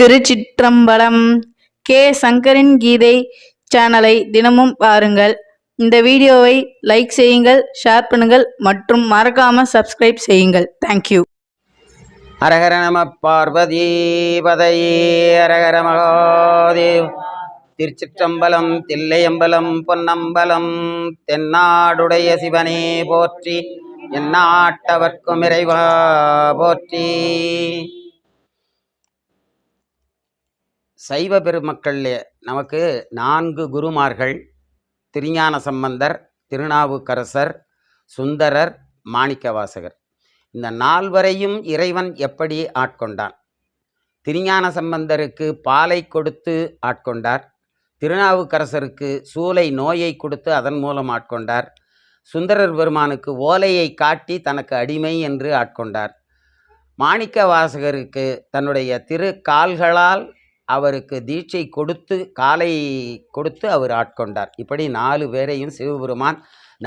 திருச்சிற்றம்பலம் K. சங்கரின் கீதை சேனலை தினமும் பாருங்கள். இந்த வீடியோவை லைக் செய்யுங்கள் ஷேர் பண்ணுங்கள் மற்றும் மறக்காம சப்ஸ்கிரைப் செய்யுங்கள். தேங்க்யூ ஹரஹர நம பார்வதி பதையே ஹரஹர மகாதேவ். திருச்சிற்றம்பலம் தில்லையம்பலம் பொன்னம்பலம் தென்னாடுடைய சிவனே போற்றி எந்நாட்டவர்க்கும் இறைவா போற்றி. சைவ பெருமக்கள் நமக்கு நான்கு குருமார்கள் திருஞான சம்பந்தர் திருநாவுக்கரசர் சுந்தரர் மாணிக்கவாசகர். இந்த நால்வரையும் இறைவன் எப்படி ஆட்கொண்டான்? திருஞான சம்பந்தருக்கு பாலை கொடுத்து ஆட்கொண்டார். திருநாவுக்கரசருக்கு சூலை நோயை கொடுத்து அதன் மூலம் ஆட்கொண்டார். சுந்தரர் பெருமானுக்கு ஓலையை காட்டி தனக்கு அடிமை என்று ஆட்கொண்டார். மாணிக்க வாசகருக்கு தன்னுடைய திரு கால்களால் அவருக்கு தீட்சை கொடுத்து காலை கொடுத்து அவர் ஆட்கொண்டார். இப்படி நாலு பேரையும் சிவபெருமான்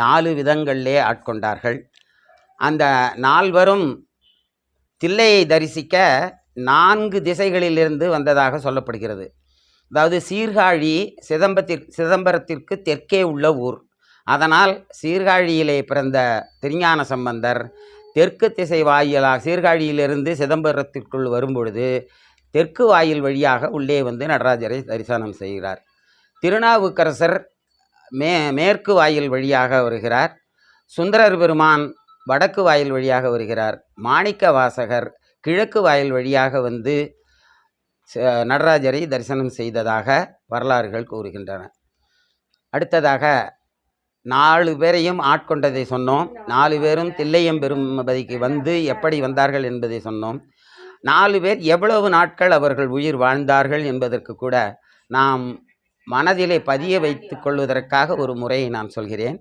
நாலு விதங்களிலே ஆட்கொண்டார்கள். அந்த நால்வரும் தில்லையை தரிசிக்க நான்கு திசைகளிலிருந்து வந்ததாக சொல்லப்படுகிறது. அதாவது சீர்காழி சிதம்பரத்திற் சிதம்பரத்திற்கு தெற்கே உள்ள ஊர். அதனால் சீர்காழியிலே பிறந்த திருஞான சம்பந்தர் தெற்கு திசை வாயிலாக சீர்காழியிலிருந்து சிதம்பரத்திற்குள் வரும்பொழுது தெற்கு வாயில் வழியாக உள்ளே வந்து நடராஜரை தரிசனம் செய்கிறார். திருநாவுக்கரசர் மே மேற்கு வாயில் வழியாக வருகிறார். சுந்தரர் பெருமான் வடக்கு வாயில் வழியாக வருகிறார். மாணிக்க வாசகர் கிழக்கு வாயில் வழியாக வந்து ச- நடராஜரை தரிசனம் செய்ததாக வரலாறுகள் கூறுகின்றன. அடுத்ததாக நாலு பேரையும் ஆட்கொண்டதை சொன்னோம். நாலு பேரும் தில்லையம் பெரும்பதிக்கு வந்து எப்படி வந்தார்கள் என்பதை சொன்னோம். நாலு பேர் எவ்வளவு நாட்கள் அவர்கள் உயிர் வாழ்ந்தார்கள் என்பதற்கு கூட நாம் மனதிலே பதிய வைத்து கொள்வதற்காக ஒரு முறையை நான் சொல்கிறேன்.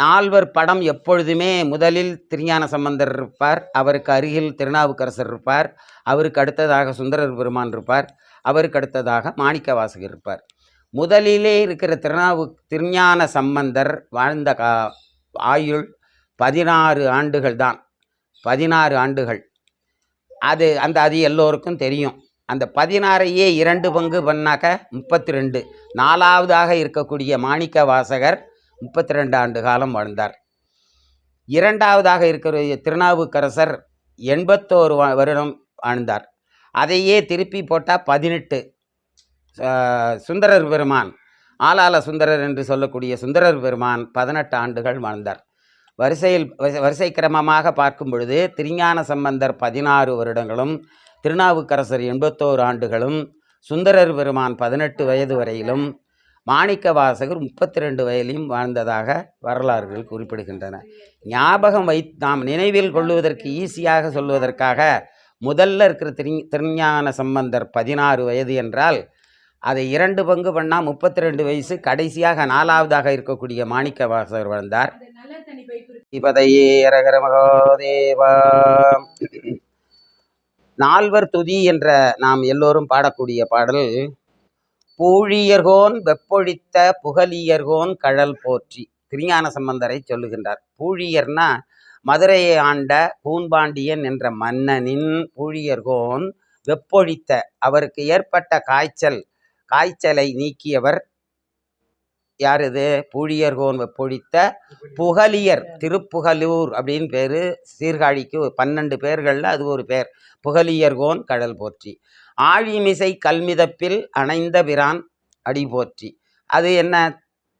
நால்வர் படம் எப்பொழுதுமே முதலில் திருஞான சம்பந்தர் இருப்பார் அவருக்கு அருகில் திருநாவுக்கரசர் இருப்பார் அவருக்கு அடுத்ததாக சுந்தரர் பெருமான் இருப்பார் அவருக்கு அடுத்ததாக மாணிக்கவாசகர் இருப்பார். முதலிலே இருக்கிற திருநாவு திருஞான சம்பந்தர் வாழ்ந்த கா ஆயுள் பதினாறு ஆண்டுகள் தான். பதினாறு ஆண்டுகள். அது அந்த அது எல்லோருக்கும் தெரியும். அந்த பதினாறையே இரண்டு பங்கு பண்ணாக்க முப்பத்தி ரெண்டு நாலாவதாக இருக்கக்கூடிய மாணிக்க வாசகர் முப்பத்தி ரெண்டு ஆண்டு காலம் வாழ்ந்தார். இரண்டாவதாக இருக்கிற திருநாவுக்கரசர் எண்பத்தோரு வ- வருடம் வாழ்ந்தார் அதையே திருப்பி போட்டால் பதினெட்டு. சுந்தரர் பெருமான் ஆலால சுந்தரர் என்று சொல்லக்கூடிய சுந்தரர் பெருமான் பதினெட்டு ஆண்டுகள் வாழ்ந்தார். வரிசையில் வரிசை- வரிசை கிரமமாக பார்க்கும் பொழுது திருஞான சம்பந்தர் பதினாறு வருடங்களும் திருநாவுக்கரசர் எண்பத்தோரு ஆண்டுகளும் சுந்தரர் பெருமான் பதினெட்டு வயது வரையிலும் மாணிக்க வாசகர் முப்பத்தி ரெண்டு வயதிலும் வாழ்ந்ததாக வரலாறுகள் குறிப்பிடுகின்றன. ஞாபகம் வை நாம் நினைவில் கொள்வதற்கு ஈஸியாக சொல்வதற்காக முதல்ல இருக்கிற திரு திருஞான சம்பந்தர் பதினாறு வயது என்றால் அதை இரண்டு பங்கு பண்ணால் முப்பத்தி ரெண்டு வயசு கடைசியாக நாலாவதாக இருக்கக்கூடிய மாணிக்க வாசகர் வாழ்ந்தார். இப்பதையே அரகர மகாதேவா. நால்வர் துதி என்ற நாம் எல்லோரும் பாடக்கூடிய பாடல் பூழியர்கோன் வெப்பொழித்த புகலியர்கோன் கழல் போற்றி திருஞான சம்பந்தரை சொல்லுகின்றார். பூழியர்னா மதுரையை ஆண்ட பூன்பாண்டியன் என்ற மன்னனின் பூழியர்கோன் வெப்பொழித்த அவருக்கு ஏற்பட்ட காய்ச்சல் காய்ச்சலை நீக்கியவர் யார் இது? பூழியர்கோன் பொழித்த புகலியர் திருப்புகலூர் அப்படின்னு பேர். சீர்காழிக்கு பன்னெண்டு பேர்களில் அது ஒரு பேர். புகலியர்கோன் கடல் போற்றி. ஆழிமிசை கல்மிதப்பில் அணைந்த பிரான் அடி போற்றி. அது என்ன?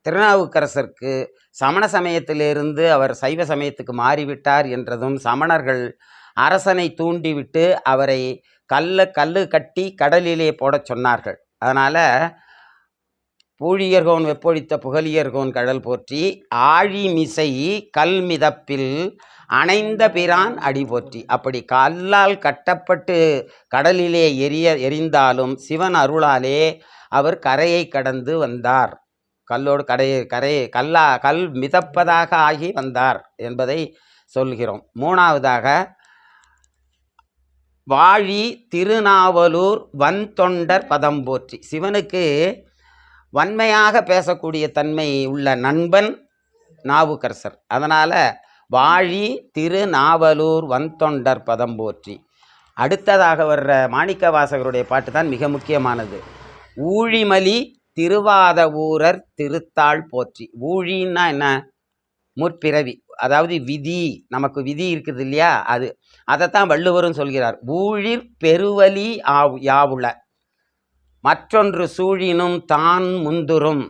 திருநாவுக்கரசருக்கு சமண சமயத்திலிருந்து அவர் சைவ சமயத்துக்கு மாறிவிட்டார் என்றதும் சமணர்கள் அரசனை தூண்டிவிட்டு அவரை கல்ல கல் கட்டி கடலிலே போடச் சொன்னார்கள். அதனால் பூழியர்கோன் வெப்பொழித்த புகலியர்கோன் கடல் போற்றி ஆழிமிசை கல் மிதப்பில் அணைந்த பிரான் அடி போற்றி. அப்படி கல்லால் கட்டப்பட்டு கடலிலே எரிய எரிந்தாலும் சிவன் அருளாலே அவர் கரையை கடந்து வந்தார். கல்லோடு கடையை கரையை கல்லா கல் மிதப்பதாக ஆகி வந்தார் என்பதை சொல்கிறோம். மூணாவதாக வாழி திருநாவலூர் வந்தொண்டர் பதம் போற்றி. சிவனுக்கு வன்மையாக பேசக்கூடிய தன்மை உள்ள நண்பன் நாவுக்கரசர். அதனால் வாழி திருநாவலூர் வந்தொண்டர் பதம் போற்றி. அடுத்ததாக வர்ற மாணிக்க வாசகருடைய பாட்டு தான் மிக முக்கியமானது. ஊழிமலி திருவாத ஊரர் திருத்தாள் போற்றி. ஊழின்னா என்ன? முற்பிறவி. அதாவது விதி. நமக்கு விதி இருக்குது இல்லையா? அது. அதைத்தான் வள்ளுவரும் சொல்கிறார். ஊழிற் பெருவலி ஆவு யாவுள. மற்றொன்று சூழினும் தான் முந்துரும்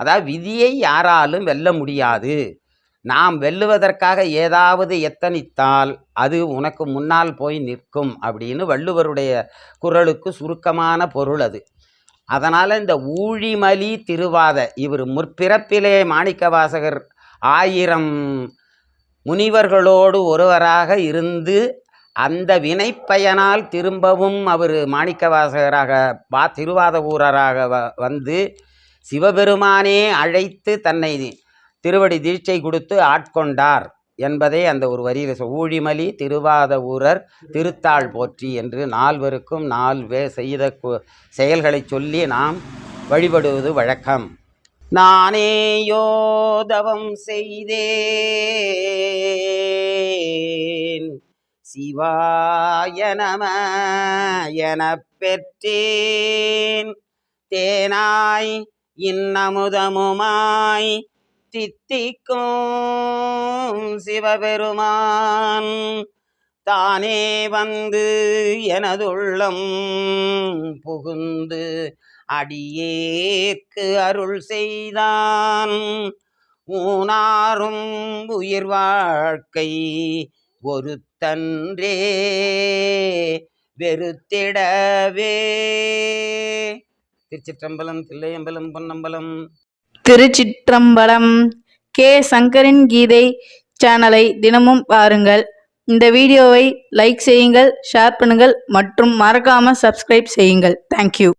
அதாவது விதியை யாராலும் வெல்ல முடியாது. நாம் வெல்லுவதற்காக ஏதாவது எத்தனித்தால் அது உனக்கு முன்னால் போய் நிற்கும் அப்படின்னு வள்ளுவருடைய குரலுக்கு சுருக்கமான பொருள் அது. அதனால் இந்த ஊழிமலி திருவாத இவர் முற்பிறப்பிலே மாணிக்கவாசகர் ஆயிரம் முனிவர்களோடு ஒருவராக இருந்து அந்த வினைப்பயனால் திரும்பவும் அவர் மாணிக்கவாசகராக வா திருவாதவூரராக வ வந்து சிவபெருமானே அழைத்து தன்னை திருவடி தீட்சை கொடுத்து ஆட்கொண்டார் என்பதை அந்த ஒரு வரியில் ஊழிமலி திருவாத ஊரர் திருத்தாள் போற்றி என்று நால்வருக்கும் நால்வே செய்த செயல்களை செயல்களைச் சொல்லி நாம் வழிபடுவது வழக்கம். நானே யோதவம் செய்தே சிவாய நம எனப் பெற்றேன். தேனாய் இன்னமுதமுமாய் தித்திக்கும் சிவபெருமான். தானே வந்து எனதுள்ளம் புகுந்து அடியேற்கு அருள் செய்தான். ஊனாரும் உயிர் வாழ்க்கை ஒரு தன்றே வெறுத்திடவே. திருச்சிற்றம்பலம் தில்லையம்பலம் பொன்னம்பலம். திருச்சிற்றம்பலம் கே. சங்கரின் கீதை சேனலை தினமும் பாருங்கள். இந்த வீடியோவை லைக் செய்யுங்கள் ஷேர் பண்ணுங்கள் மற்றும் மறக்காமல் சப்ஸ்கிரைப் செய்யுங்கள். தேங்க்யூ